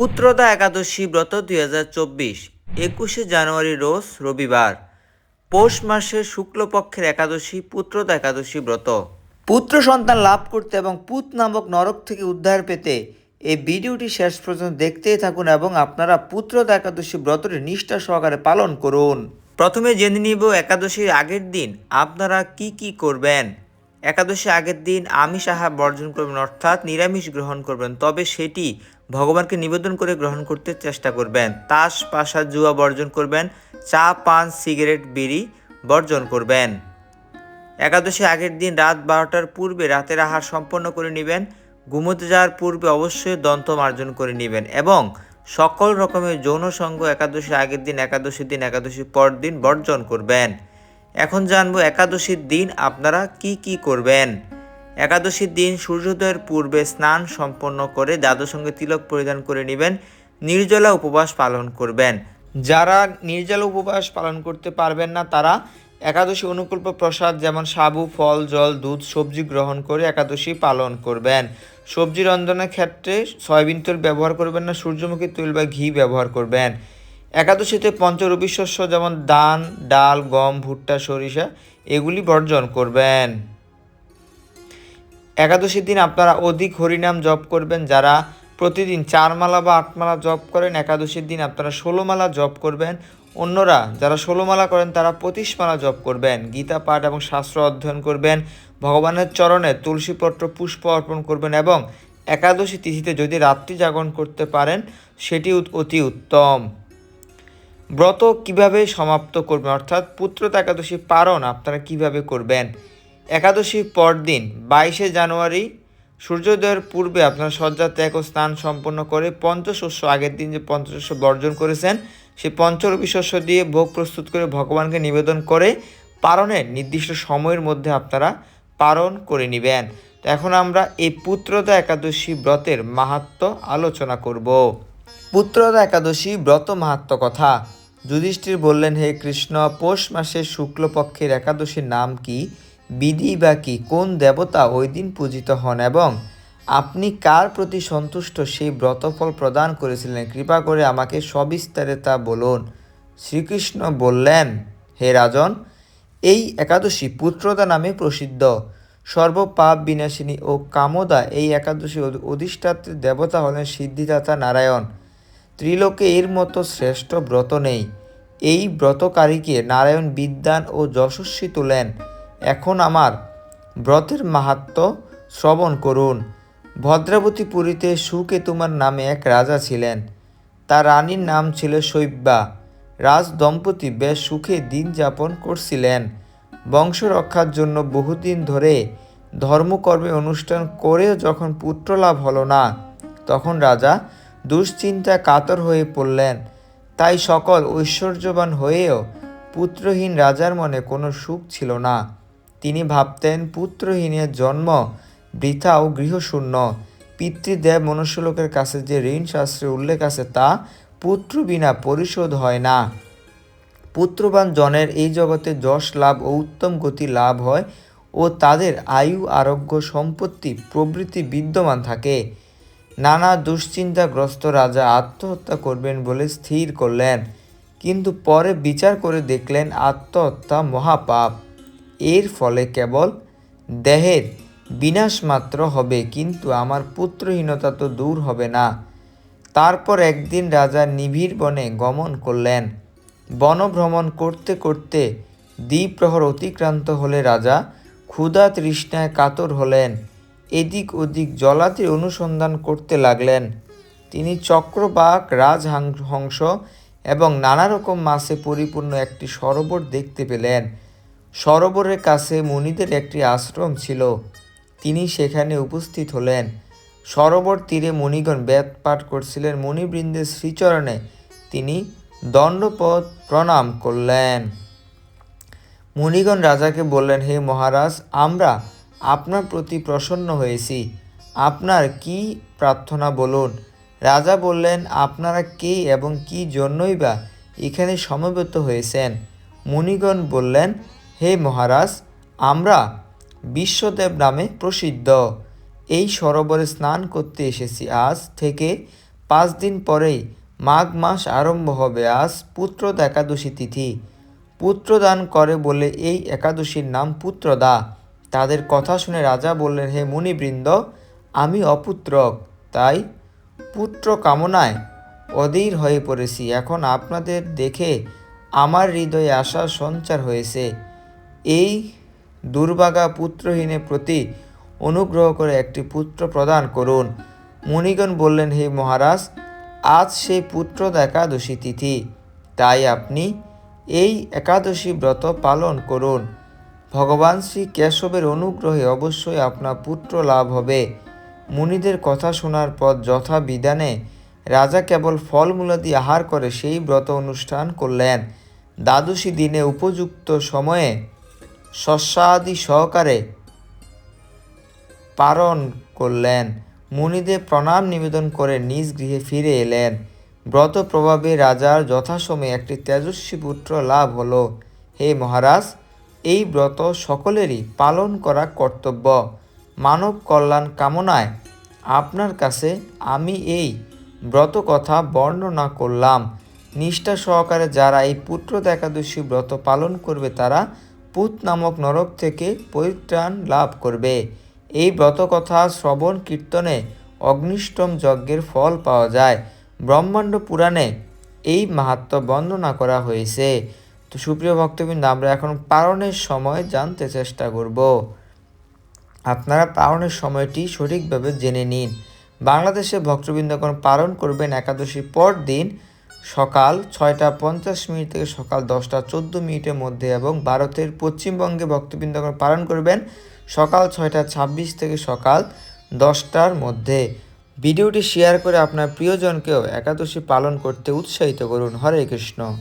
পুত্রদা একাদশী ব্রত দুই হাজার চব্বিশ, একুশে জানুয়ারি রোজ রবিবার। পৌষ মাসের শুক্লপক্ষের একাদশী পুত্রদা একাদশী ব্রত। পুত্র সন্তান লাভ করতে এবং পুত নামক নরক থেকে উদ্ধার পেতে এই ভিডিওটি শেষ পর্যন্ত দেখতেই থাকুন এবং আপনারা পুত্রদা একাদশী ব্রতটি নিষ্ঠা সহকারে পালন করুন। প্রথমে জেনে নিব একাদশীর আগের দিন আপনারা কি কি করবেন। একাদশী আগের দিন আমিষ আহার বর্জন করবেন অর্থাৎ নিরামিষ গ্রহণ করবেন, তবে সেটি ভগবানকে নিবেদন করে গ্রহণ করতে চেষ্টা করবেন। তাস, পাশা, জুয়া বর্জন করবেন। চা, পান, সিগারেট, বিড়ি বর্জন করবেন। একাদশী আগের দিন রাত বারোটার পূর্বে রাতের আহার সম্পন্ন করে নেবেন। ঘুমোতে যাওয়ার পূর্বে অবশ্যই দন্ত মার্জন করে নেবেন এবং সকল রকমের যৌন সঙ্গ একাদশী আগের দিন, একাদশীর দিন, একাদশীর পর দিন বর্জন করবেন। এখন জানব একাদশীর দিন আপনারা কি কি করবেন। একাদশীর দিন সূর্যোদয়ের পূর্বে স্নান সম্পন্ন করে সঙ্গে তিলক পরিধান করে নেবেন, নির্জলা উপবাস পালন করবেন। যারা নির্জলা উপবাস পালন করতে পারবেন না, তারা একাদশী অনুকল্প প্রসাদ যেমন সাবু, ফল, জল, দুধ, সবজি গ্রহণ করে একাদশী পালন করবেন। সবজি রন্ধনের ক্ষেত্রে সয়াবিন তেল ব্যবহার করবেন না, সূর্যমুখী তেল বা ঘি ব্যবহার করবেন। একাদশীতে পঞ্চরবি শস্য যেমন ধান ডাল, গম, ভুট্টা, সরিষা, এগুলি বর্জন করবেন। একাদশীর দিন আপনারা অধিক হরিনাম জপ করবেন, যারা প্রতিদিন চার মালা বা আট মালা জপ করেন, একাদশীর দিন আপনারা ষোলো মালা জপ করবেন। অন্যরা যারা ষোলো মালা করেন, তারা পঁচিশ মালা জপ করবেন। গীতা পাঠ এবং শাস্ত্র অধ্যয়ন করবেন, ভগবানের চরণে তুলসীপত্র পুষ্প অর্পণ করবেন এবং একাদশী তিথিতে যদি রাত্রি জাগরণ করতে পারেন, সেটি অতি উত্তম। ব্রত কীভাবে সমাপ্ত করবেন? অর্থাৎ পুত্রতা একাদশী পালন আপনারা কীভাবে করবেন? একাদশীর পরদিন, বাইশে জানুয়ারি, সূর্যোদয়ের পূর্বে আপনারা শয্যা ত্যাগ ও স্নান সম্পন্ন করে পঞ্চশস্য, আগের দিন যে পঞ্চশস্য বর্জন করেছেন, সেই পঞ্চরবি শস্য দিয়ে ভোগ প্রস্তুত করে ভগবানকে নিবেদন করে পারণের নির্দিষ্ট সময়ের মধ্যে আপনারা পারণ করে নেবেন। তো এখন আমরা এই পুত্রদা একাদশী ব্রতের মাহাত্ম আলোচনা করব। পুত্রদা একাদশী ব্রত মাহাত্ম কথা। যুধিষ্ঠির বললেন, হে কৃষ্ণ, পৌষ মাসের শুক্লপক্ষের একাদশীর নাম কি? বিধি বা কি, কোন দেবতা ওই দিন পূজিত হন এবং আপনি কার প্রতি সন্তুষ্ট? সেই ব্রতফল প্রদান করেছিলেন। কৃপা করে আমাকে সবিস্তারে তা বলুন। শ্রীকৃষ্ণ বললেন, হে রাজন, এই একাদশী পুত্রদা নামে প্রসিদ্ধ। সর্বপাপ বিনাশিনী ও কামদা এই একাদশী অধি- অধিষ্ঠাত্রী দেবতা হলেন সিদ্ধিদাতা নারায়ণ। ত্রিলোকে এর মতো শ্রেষ্ঠ ব্রত নেই। এই ব্রতকারীকে নারায়ণ বিদ্যান ও যশস্বী তোলেন। এখন আমার ব্রতের মাহাত্ম শ্রবণ করুন। ভদ্রাবতী পুরীতে সুকেতুমার নামে এক রাজা ছিলেন। তার রানীর নাম ছিল শৈব্যা। রাজ দম্পতি বেশ সুখে দিন যাপন করছিলেন। বংশ রক্ষার জন্য বহুদিন ধরে ধর্মকর্মে অনুষ্ঠান করেও যখন পুত্র লাভ হলো না, তখন রাজা দুশ্চিন্তা কাতর হয়ে পড়লেন। তাই সকল ঐশ্বর্যবান হয়েও পুত্রহীন রাজার মনে কোনো সুখ ছিল না। তিনি ভাবতেন পুত্রহীনের জন্ম বৃথা ও গৃহশূন্য। পিতৃদেব মনুষ্যলোকের কাছে যে ঋণ শাস্ত্রে উল্লেখ আছে তা পুত্র বিনা পরিশোধ হয় না। পুত্রবান জনের এই জগতে যশ লাভ ও উত্তম গতি লাভ হয় ও তাদের আয়ু, আরোগ্য, সম্পত্তি, প্রভৃতি বিদ্যমান থাকে। নানা দুশ্চিন্তাগ্রস্ত রাজা আত্মহত্যা করবেন বলে স্থির করলেন, কিন্তু পরে বিচার করে দেখলেন আত্মহত্যা মহাপাপ। এর ফলে কেবল দেহের বিনাশ মাত্র হবে, কিন্তু আমার পুত্রহীনতা তো দূর হবে না। তারপর একদিন রাজা নিবিড় বনে গমন করলেন। বনভ্রমণ করতে করতে দ্বিপ্রহর অতিক্রান্ত হলে রাজা ক্ষুধা তৃষ্ণায় কাতর হলেন। এদিক ওদিক জলাতে অনুসন্ধান করতে লাগলেন। তিনি চক্রবাক, রাজহংস এবং নানা রকম মাছে পরিপূর্ণ একটি সরোবর দেখতে পেলেন। সরোবরের কাছে মুনিদের একটি আশ্রম ছিল। তিনি সেখানে উপস্থিত হলেন। সরোবর তীরে মুনিগণ বেদ পাঠ করছিলেন। মুনিবৃন্দের শ্রীচরণে তিনি দণ্ডপদ প্রণাম করলেন। মুনিগণ রাজাকে বললেন, হে মহারাজ, আমরা আপনার প্রতি প্রসন্ন হয়েছি। আপনার কি প্রার্থনা বলুন? রাজা বললেন, আপনারা কে এবং কি জন্যই বা এখানে সমবেত হয়েছেন? মুনিগণ বললেন হে মহারাজ, আমরা বিশ্বদেব নামে প্রসিদ্ধ। এই সরোবরে স্নান করতে এসেছি আজ থেকে পাঁচ দিন পরেই। মাঘ মাস আরম্ভ হবে আজ পুত্রদা একাদশী তিথি। পুত্রদান করে বলে এই একাদশীর নাম পুত্রদা। তাদের কথা শুনে রাজা বললেন, হে মুনিবৃন্দ, আমি অপুত্রক তাই পুত্র কামনায় অধীর হয়ে পড়েছি। এখন আপনাদের দেখে আমার হৃদয়ে আশার সঞ্চার হয়েছে। এই দুর্ভাগা পুত্রহীনের প্রতি অনুগ্রহ করে একটি পুত্র প্রদান করুন। মুনিগণ বললেন, হে মহারাজ, আজ সেই পুত্র একাদশী তিথি। তাই আপনি এই একাদশী ব্রত পালন করুন। ভগবান শ্রী কেশবের অনুগ্রহে অবশ্যই আপনার পুত্র লাভ হবে। মুনিদের কথা শোনার পর যথা বিধানে রাজা কেবল ফলমূলাদি আহার করে সেই ব্রত অনুষ্ঠান করলেন। দ্বাদশী দিনে উপযুক্ত সময়ে শস্যাদি সহকারে পালন করলেন। মুনিদের প্রণাম নিবেদন করে নিজ গৃহে ফিরে এলেন। ব্রত প্রভাবে রাজার যথাসময়ে একটি তেজস্বী পুত্র লাভ হলো। হে মহারাজ, এই ব্রত সকলেরই পালন করা কর্তব্য। মানব কল্যাণ কামনায় আপনার কাছে আমি এই ব্রত কথা বর্ণনা করলাম। নিষ্ঠা সহকারে যারা এই পুত্র একাদশী ব্রত পালন করবে তারা পুত নামক নরক থেকে পরিত্রাণ লাভ করবে। এই ব্রত কথা শ্রবণ, কীর্তনে অগ্নিষ্টম যজ্ঞের ফল পাওয়া যায়। ব্রহ্মাণ্ড পুরাণে এই মাহাত্ম বর্ণনা করা হয়েছে। তো সুপ্রিয় ভক্তবৃন্দ, আমরা এখন পারণের সময় জানতে চেষ্টা করব। আপনারা পারণের সময়টি সঠিকভাবে জেনে নিন। বাংলাদেশে ভক্তবৃন্দগণ পালন করবেন একাদশীর পর দিন সকাল ছয়টা পঞ্চাশ মিনিট থেকে সকাল দশটা চোদ্দ মিনিটের মধ্যে এবং ভারতের পশ্চিমবঙ্গে ভক্তবৃন্দগণ পালন করবেন সকাল ছয়টা ছাব্বিশ থেকে সকাল দশটার মধ্যে। ভিডিওটি শেয়ার করে আপনার প্রিয়জনকেও একাদশী পালন করতে উৎসাহিত করুন। হরে কৃষ্ণ।